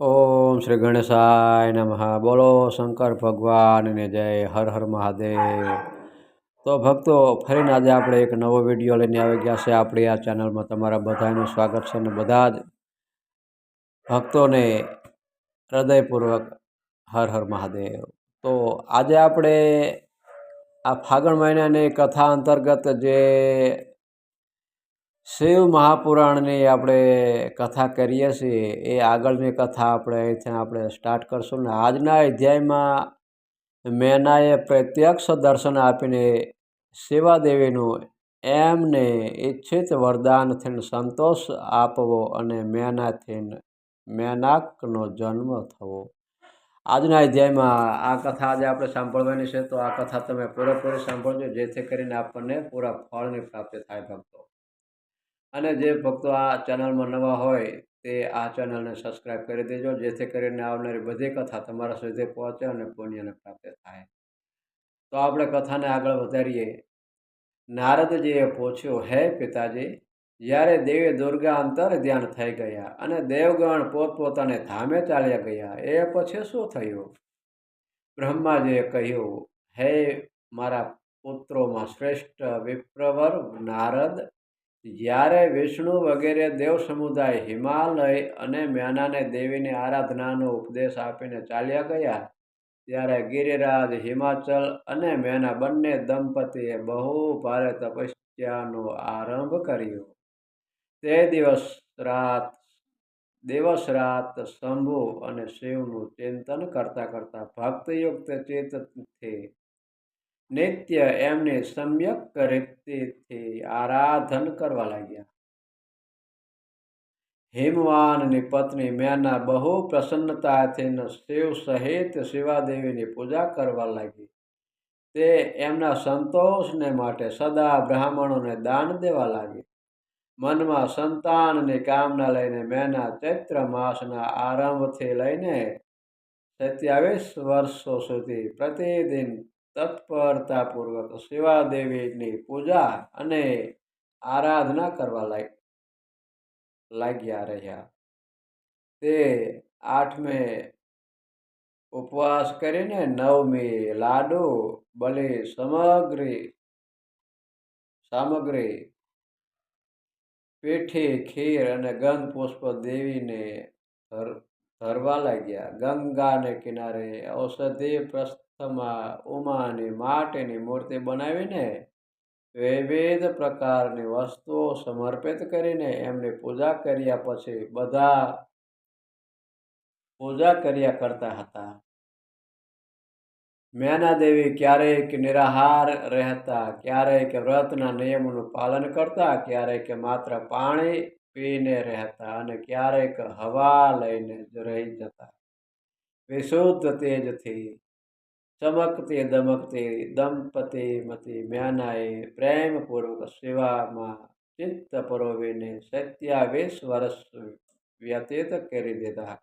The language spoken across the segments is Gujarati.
ઓમ શ્રી ગણેશાય નમઃ. બોલો શંકર ભગવાનને જય, હર હર મહાદેવ. તો ભક્તો, ફરીને આજે આપણે એક નવો વીડિયો લઈને આવી ગયા છે આપણી આ ચેનલમાં. તમારા બધાનું સ્વાગત છે અને બધા જ ભક્તોને હૃદયપૂર્વક હર હર મહાદેવ. તો આજે આપણે આ ફાગણ મહિનાની કથા અંતર્ગત જે શિવ મહાપુરાણની આપણે કથા કરીએ છીએ. એ આગળની કથા આપણે અહીંથી આપણે સ્ટાર્ટ કરશું ને આજના અધ્યાયમાં મેનાએ પ્રત્યક્ષ દર્શન આપીને શિવાદેવીનું એમને ઈચ્છિત વરદાનથી સંતોષ આપવો અને મેનાથી મેનાકનો જન્મ થવો. આજના અધ્યાયમાં આ કથા આજે આપણે સાંભળવાની છે. તો આ કથા તમે પૂરેપૂરી સાંભળજો, જેથી કરીને આપણને પૂરા ફળની પ્રાપ્તિ થાય ભક્તો. અને જે ભક્તો આ ચેનલમાં નવા હોય, તે આ ચેનલને સબસ્ક્રાઈબ કરી દેજો, જેથી કરીને આવનારી બધી કથા તમારા સુધી પહોંચે અને પુણ્યને પ્રાપ્ત થાય. તો આપણે કથાને આગળ વધારીએ. નારદજીએ પૂછ્યું, હે પિતાજી, જ્યારે દેવી દુર્ગા અંતર ધ્યાન થઈ ગયા અને દેવગણ પોતપોતાને ધામે ચાલ્યા ગયા, એ પછી શું થયું? બ્રહ્માજીએ કહ્યું, હે મારા પુત્રોમાં શ્રેષ્ઠ વિપ્રવર નારદ જ્યારે વિષ્ણુ વગેરે દેવ સમુદાય હિમાલય અને મેનાને દેવીની આરાધનાનો ઉપદેશ આપીને ચાલ્યા ગયા, ત્યારે ગિરિરાજ, હિમાચલ અને મેના બંને દંપતીએ બહુ ભારે તપસ્યાનો આરંભ કર્યો. તે દિવસ રાત દિવસ રાત શંભુ અને શિવનું ચિંતન કરતા કરતા ભક્તયુક્ત ચિત્તથી નિત્ય એમની સમ્યક રીતિથી આરાધન કરવા લાગ્યા. હેમવાનની પત્ની મેના બહુ પ્રસન્નતાથી શિવ સહિત શિવાદેવીની પૂજા કરવા લાગી. તે એમના સંતોષને માટે સદા બ્રાહ્મણોને દાન દેવા લાગી. મનમાં સંતાનની કામના લઈને મેના ચૈત્ર માસના આરંભથી લઈને સત્યાવીસ વર્ષો સુધી પ્રતિદિન તત્પરતાપૂર્વક શિવાદેવીની પૂજા અને આરાધના કરવા લાગ્યા રહ્યા. તે આઠમે ઉપવાસ કરીને નવમી લાડુ બલિ સમગ્રી, સામગ્રી, પેઠી, ખીર અને ગંધ પુષ્પ દેવીને ધરવા લાગ્યા. ગંગાને કિનારે ઔષધિ પ્રસ્થમાં ઉમાની માટીની મૂર્તિ બનાવીને વિવિધ પ્રકારની વસ્તુઓ સમર્પિત કરીને એમની પૂજા કર્યા પછી બધા પૂજા કર્યા કરતા હતા. મેના દેવી ક્યારેક નિરાહાર રહેતા, ક્યારેક વ્રતના નિયમોનું પાલન કરતા, ક્યારેક માત્ર પાણી પીને રહેતા અને ક્યારેક હવા લઈને રહી જતા. વિશુદ્ધ તેજથી ચમકતી, દમકતી દંપતીમતી મ્યાનાએ પ્રેમપૂર્વક સેવામાં ચિત્ત પરોવીને સત્યાવીસ વર્ષ વ્યતીત કરી દીધા.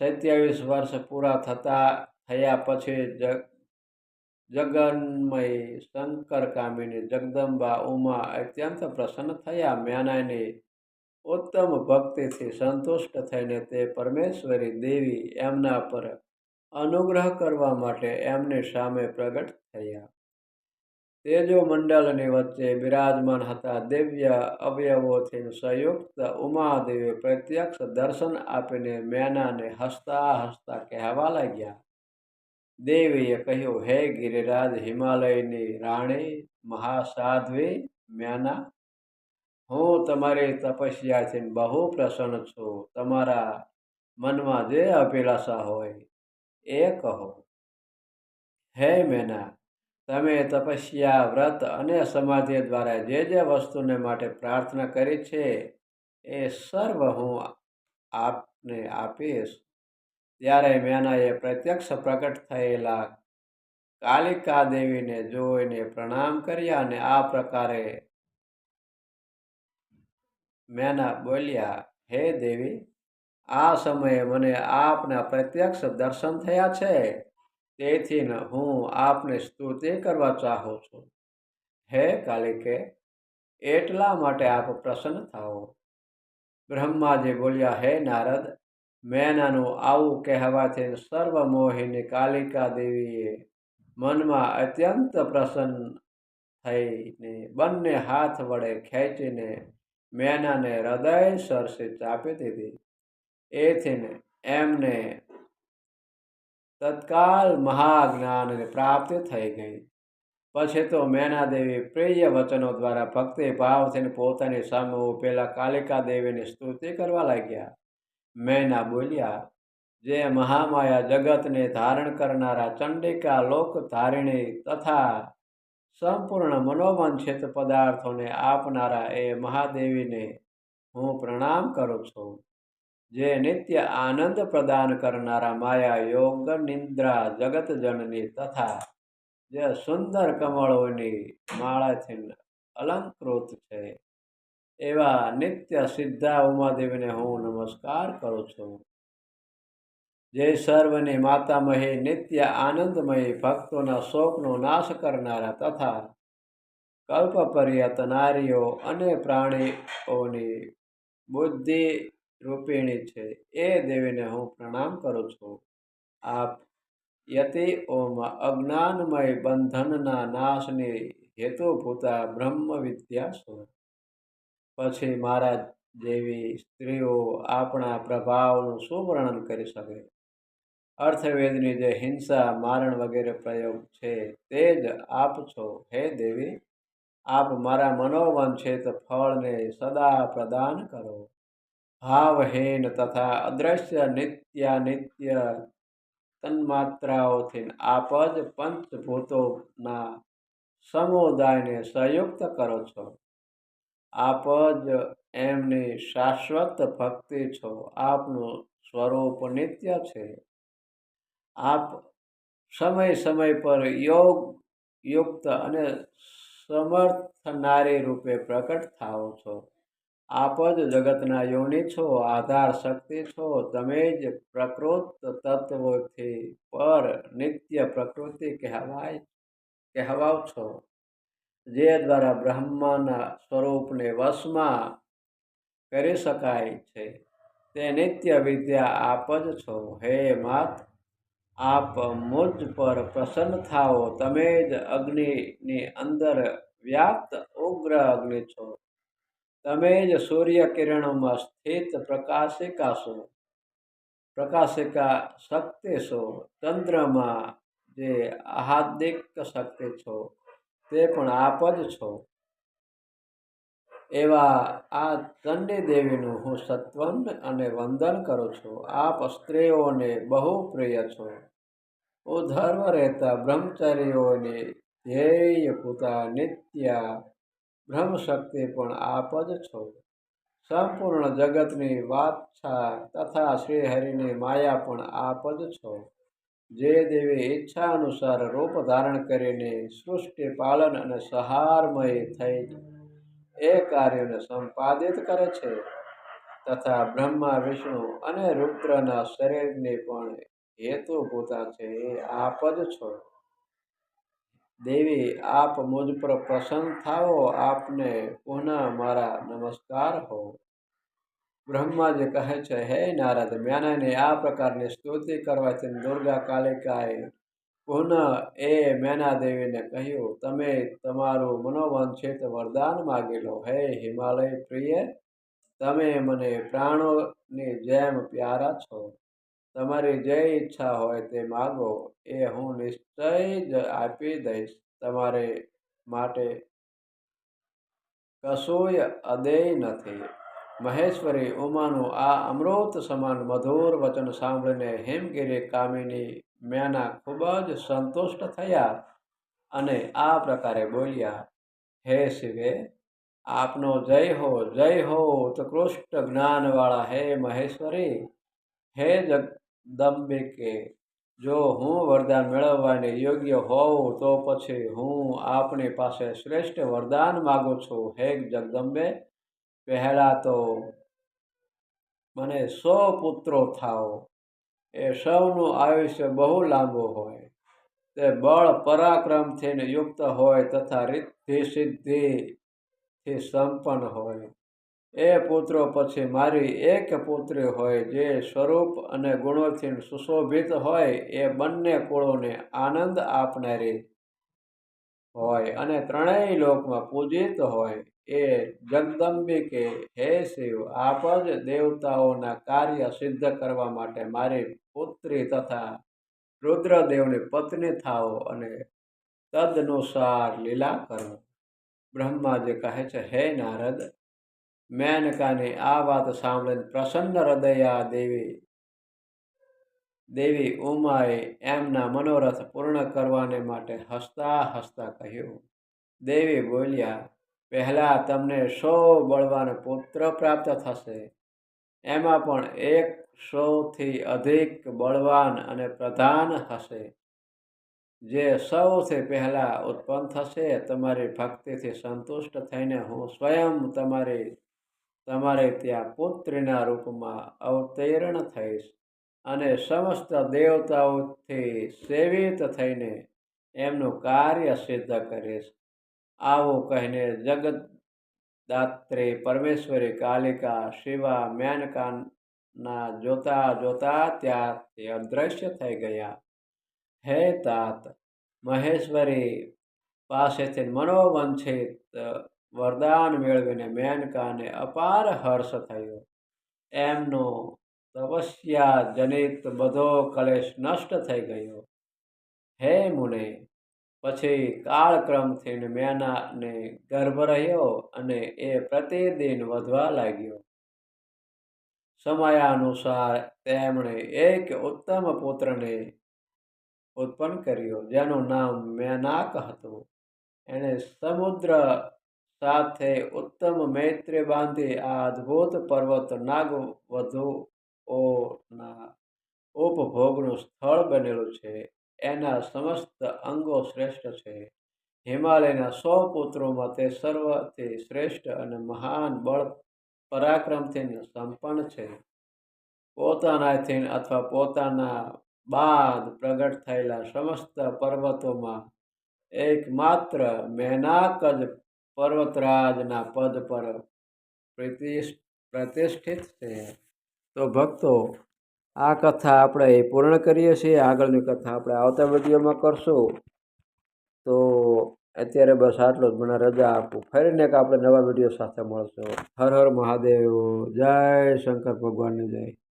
સત્યાવીસ વર્ષ પૂરા થતા, થયા પછી જગન્મય શંકર કામિની, જગદંબા, ઉમા અત્યંત પ્રસન્ન થયા. મેનાની ઉત્તમ ભક્તિથી સંતુષ્ટ થઈને તે પરમેશ્વરી દેવી એમના પર અનુગ્રહ કરવા માટે એમની સામે પ્રગટ થયા. તેજો મંડળની વચ્ચે બિરાજમાન હતા. દિવ્ય અવયવોથી સંયુક્ત ઉમાદેવી પ્રત્યક્ષ દર્શન આપીને મેનાને હસતા હસતા કહેવા લાગ્યા. દેવીએ કહ્યું, હે ગિરિરાજ હિમાલયની રાણી, મહાસાધ્વી મેના હું તમારી તપસ્યાથી બહુ પ્રસન્ન છું. તમારા મનમાં જે અભિલાષા હોય એ કહો. હે મેના તમે તપસ્યા, વ્રત અને સમાધિ દ્વારા જે જે વસ્તુને માટે પ્રાર્થના કરી છે, એ સર્વ હું આપને આપીશ. ત્યારે મેનાએ પ્રત્યક્ષ પ્રકટ થયેલા કાલિકા દેવીને જોઈને પ્રણામ કર્યા અને આ પ્રકારે મેના બોલ્યા, હે દેવી, આ સમયે મને આપના પ્રત્યક્ષ દર્શન થયા છે. તેથી હું આપને સ્તુતિ કરવા ચાહું છું. હે કાલિકે, એટલા માટે આપ પ્રસન્ન થાઓ. બ્રહ્માજી બોલ્યા, હે નારદ મેનાનું આવું કહેવાથી સર્વમોહિની કાલિકા દેવીએ મનમાં અત્યંત પ્રસન્ન થઈને બંને હાથ વડે ખેંચીને મેનાને હૃદય સરસે ચાપી દીધી. એથી એમને તત્કાલ મહાજ્ઞાનની પ્રાપ્તિ થઈ ગઈ. પછી તો મેનાદેવી પ્રિય વચનો દ્વારા ભક્તિ ભાવથી પોતાની સામે ઉભેલા કાલિકા દેવીની સ્તુતિ કરવા લાગ્યા. મેના બોલ્યા, જે મહામાયા જગતને ધારણ કરનારા ચંડિકા લોક ધારિણી તથા સંપૂર્ણ મનોવાંછિત પદાર્થોને આપનારા એ મહાદેવીને હું પ્રણામ કરું છું. જે નિત્ય આનંદ પ્રદાન કરનારા માયા યોગ નિંદ્રા જગતજનની તથા જે સુંદર કમળોની માળાથી અલંકૃત છે. એવા નિત્ય સિદ્ધા ઉમાદેવીને હું નમસ્કાર કરું છું. જે સર્વની માતામહી નિત્ય આનંદમયી ભક્તોના શોકનો નાશ કરનારા તથા કલ્પપર્યત નારીઓ અને પ્રાણીઓની બુદ્ધિ રૂપિણી છે એ દેવીને હું પ્રણામ કરું છું. આપ યતિઓમાં અજ્ઞાનમય બંધનના નાશની હેતુભૂતા બ્રહ્મ વિદ્યા છો પછી મારા જેવી સ્ત્રીઓ આપણા પ્રભાવનું શું વર્ણન કરી શકે? અર્થવેદની જે હિંસા, મારણ વગેરે પ્રયોગ છે તે જ આપ છો, હે દેવી? આપ મારા મનોવંચિત ફળને સદા પ્રદાન કરો. ભાવહીન તથા અદ્રશ્ય નિત્યાનિત્ય તન્માત્રાઓથી આપ જ પંચભૂતોના સમુદાયને સંયુક્ત કરો છો. આપ જ એમની શાશ્વત ભક્તિ છો. આપનું સ્વરૂપ નિત્ય છે. આપ સમય સમય પર યોગ, યુક્ત અને સમર્થનારી રૂપે પ્રકટ થાઓ છો. આપ જ જગતના યોની છો, આધાર શક્તિ છો. તમે જ પ્રકૃત તત્વોથી પર નિત્ય પ્રકૃતિ કહેવાય, કહેવાવ છો. જે દ્વારા બ્રહ્માના સ્વરૂપને વશમાં કરી શકાય છે, તે નિત્ય વિદ્યા આપ જ છો. હે માત, આપ મુજ પર પ્રસન્ન થાઓ. તમે જ અગ્નિની અંદર વ્યાપ્ત ઉગ્ર અગ્નિ છો. તમે જ સૂર્ય કિરણોમાં સ્થિત પ્રકાશિકા છો. પ્રકાશિકા શક્તિ છો. ચંદ્રમાં જે આહાદિક શક્તિ છો. તે પણ આપ જ છો. એવા આ ચંડી દેવીનું હું સત્વન અને વંદન કરું છું. આપ સ્ત્રીઓને બહુ પ્રિય છો. ઉધર્વ રહેતા બ્રહ્મચારીઓને ધ્યેય પૂતા નિત્યા બ્રહ્મશક્તિ પણ આપ જ છો. સંપૂર્ણ જગતની વાચ્છા તથા શ્રીહરિની માયા પણ આપ જ છો. જે દેવી ઈચ્છા અનુસાર રૂપ ધારણ કરીને સૃષ્ટિ પાલન અને સહારમય થઈ એ કાર્યોને સંપાદિત કરે છે. તથા બ્રહ્મા, વિષ્ણુ અને રુદ્રના શરીરની પણ હેતુ પોતા છે એ આપ જ છો. દેવી, આપ મુજ પર પ્રસન્ન થાઓ. આપને પુનઃ મારા નમસ્કાર હો. બ્રહ્માજી કહે છે, હે નારદ, મેનાને આ પ્રકારની સ્તુતિ કરવાથી દુર્ગા કાલિકાએ પુનઃ એ મેનાદેવીને કહ્યું, તમે તમારું મનોવાંછિત વરદાન માગી લો. હે હિમાલય પ્રિય, તમે મને પ્રાણોની જેમ પ્યારા છો. તમારી જે ઈચ્છા હોય તે માગો. એ હું નિશ્ચય જ આપી દઈશ. તમારે માટે કશુંય અદેય નથી. મહેશ્વરી ઉમાનું આ અમૃત સમાન મધુર વચન સાંભળીને હેમગીરી કામિની મેના ખૂબ જ સંતુષ્ટ થયા અને આ પ્રકારે બોલ્યા, હે શિવે, આપનો જય હો જય હો, ઉત્કૃષ્ટ જ્ઞાનવાળા હે મહેશ્વરી. હે જગદંબિકે, જો હું વરદાન મેળવવાની યોગ્ય હોઉં તો પછી હું આપની પાસે શ્રેષ્ઠ વરદાન માગું છું. હે જગદંબે પહેલાં તો મને સો પુત્રો થાઓ. એ સૌનું આયુષ્ય બહુ લાંબુ હોય. તે બળ પરાક્રમથી યુક્ત હોય તથા રિદ્ધિ સિદ્ધિથી સંપન્ન હોય. એ પુત્રો પછી મારી એક પુત્રી હોય જે સ્વરૂપ અને ગુણોથી સુશોભિત હોય એ બંને કુળોને આનંદ આપનારી હોય અને ત્રણેય લોકમાં પૂજિત હોય એ જગદંબિકે, હે શિવ, આપ જ દેવતાઓના કાર્ય સિદ્ધ કરવા માટે મારી પુત્રી તથા રુદ્રદેવની પત્ની થાઓ અને તદનુસાર લીલા કરો. બ્રહ્માજી કહે છે, હે નારદ, મેનકાની આ વાત સાંભળીને પ્રસન્ન હૃદયા દેવી દેવી ઉમાએ એમના મનોરથ પૂર્ણ કરવાને માટે હસતા હસતા કહ્યું. દેવી બોલ્યા, પહેલાં તમને સો બળવાન પુત્ર પ્રાપ્ત થશે. એમાં પણ એક સૌથી અધિક બળવાન અને પ્રધાન હશે. જે સૌથી પહેલાં ઉત્પન્ન થશે, તમારી ભક્તિથી સંતુષ્ટ થઈને હું સ્વયં તમારી, તમારે ત્યાં પુત્રીના રૂપમાં અવતીર્ણ થઈશ. અને સમસ્ત દેવતાઓથી સેવિત થઈને એમનું કાર્ય સિદ્ધ કરીશ આવું કહીને જગદદાત્રી પરમેશ્વરી કાલિકા શિવા મેનકાના જોતા જોતા ત્યાંથી અદૃશ્ય થઈ ગયા. હે તાત, મહેશ્વરી પાસેથી મનોવંછિત વરદાન મેળવીને મેનકાને અપાર હર્ષ થયો. એમનો તપસ્યા જનિત બધો કલેશ નષ્ટ થઈ ગયો. હે મુને, પછી કાળક્રમથી મેનાને ગર્ભ રહ્યો અને એ પ્રતિદિન વધવા લાગ્યો. સમયાનુસાર તેમણે એક ઉત્તમ પુત્રને ઉત્પન્ન કર્યો, જેનું નામ મેનાક હતું. એણે સમુદ્ર સાથે ઉત્તમ મૈત્રી બાંધી આ અદ્ભુત પર્વત નાગ વધુઓના ઉપભોગનું સ્થળ બનેલું છે. એના સમસ્ત અંગો શ્રેષ્ઠ છે. હિમાલયના સો પુત્રોમાં તે સર્વથી શ્રેષ્ઠ અને મહાન બળ પરાક્રમથી સંપન્ન છે. પોતાનાથી અથવા પોતાના બાદ પ્રગટ થયેલા સમસ્ત પર્વતોમાં એકમાત્ર મેનાક જ પર્વતરાજના પદ પર પ્રતિષ્ઠિત છે. તો ભક્તો, આ કથા આપણે પૂર્ણ કરીએ છીએ. આગળની કથા આપણે આવતા વિડીયોમાં કરશું. તો અત્યારે બસ આટલું જ. મને રજા આપું. ફરીને એક આપણે નવા વીડિયો સાથે મળશું. હર હર મહાદેવ. જય શંકર ભગવાનની જય.